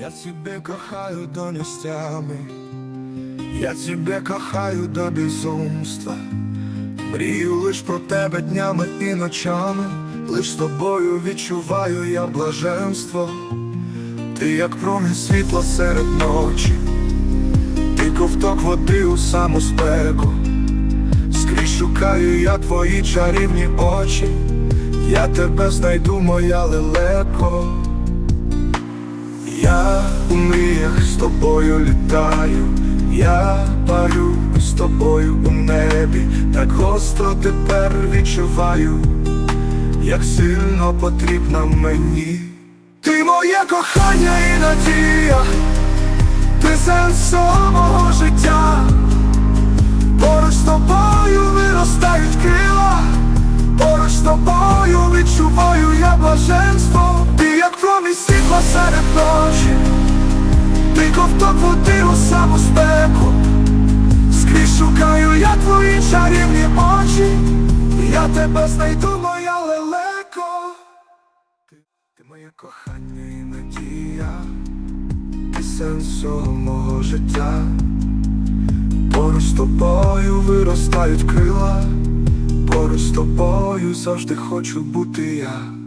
Я тебе кохаю до нестями, я тебе кохаю до безумства. Мрію лиш про тебе днями і ночами, лиш з тобою відчуваю я блаженство. Ти як промінь світла серед ночі, ти ковток води у саму спеку. Скрізь шукаю я твої чарівні очі, я тебе знайду, моя лелеко. У мріях з тобою літаю, я парю з тобою у небі, так гостро тепер відчуваю, як сильно потрібна мені. Ти моє кохання і надія, води у саму спеку, скрізь шукаю я твої чарівні очі, я тебе знайду, моя лелеко. Ти, ти моє кохання і надія, ти сенс всього мого життя. Поруч з тобою виростають крила, поруч з тобою завжди хочу бути я.